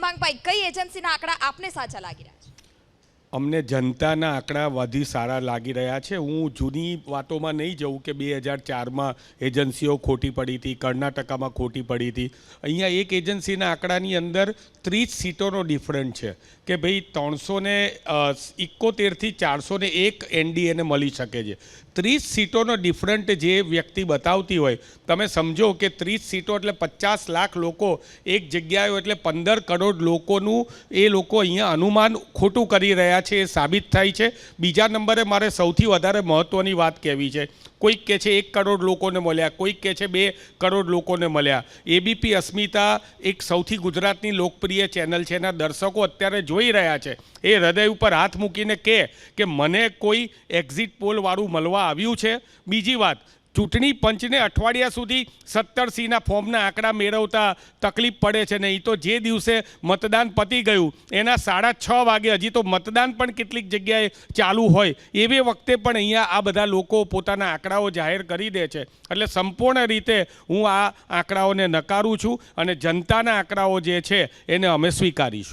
હેમાંગભાઈ કઈ એજન્સીના આંકડા આપને સાચા લાગી રહ્યા અમને જનતાના આંકડા વધી સારા લાગી રહ્યા છે. હું જૂની વાતોમાં નહીં જઉં કે બે હજાર ચારમાં એજન્સીઓ ખોટી પડી હતી, કર્ણાટકામાં ખોટી પડી હતી. અહીંયા એક એજન્સીના આંકડાની અંદર ત્રીસ સીટોનો ડિફરન્ટ છે કે ભાઈ ત્રણસો ને ઇકોતેરથી ચારસો ને એક એનડીએને મળી શકે છે. ત્રીસ સીટોનો ડિફરન્ટ જે વ્યક્તિ બતાવતી હોય, તમે સમજો કે ત્રીસ સીટો એટલે પચાસ લાખ લોકો, એક જગ્યાએ એટલે પંદર કરોડ લોકોનું એ લોકો અહીંયા અનુમાન ખોટું કરી રહ્યા છે એ સાબિત થાય છે. બીજા નંબરે મારે સૌથી વધારે મહત્ત્વની વાત કહેવી છે. કોઈક કહે છે એક કરોડ લોકોને મળ્યા, કોઈક કહે છે બે કરોડ લોકોને મળ્યા. એબીપી અસ્મિતા એક સૌથી ગુજરાતની લોકપ્રિય ચેનલ છે. એના દર્શકો અત્યારે જોઈ રહ્યા છે. એ હૃદય ઉપર હાથ મૂકીને કહે કે મને કોઈ એક્ઝિટ પોલવાળું મળવા આવ્યું છે. બીજી વાત ચૂંટણી પંચને અઠવાડિયા સુધી સત્તર સીના ફોર્મના આંકડા મેળવતા તકલીફ પડે છે નહીં તો જે દિવસે મતદાન પતી ગયું, એના સાડા છ વાગે હજી તો મતદાન પણ કેટલીક જગ્યાએ ચાલુ હોય, એવી વખતે પણ અહીંયા આ બધા લોકો પોતાના આંકડાઓ જાહેર કરી દે છે. એટલે સંપૂર્ણ રીતે હું આ આંકડાઓને નકારું છું અને જનતાના આંકડાઓ જે છે એને અમે સ્વીકારીશું.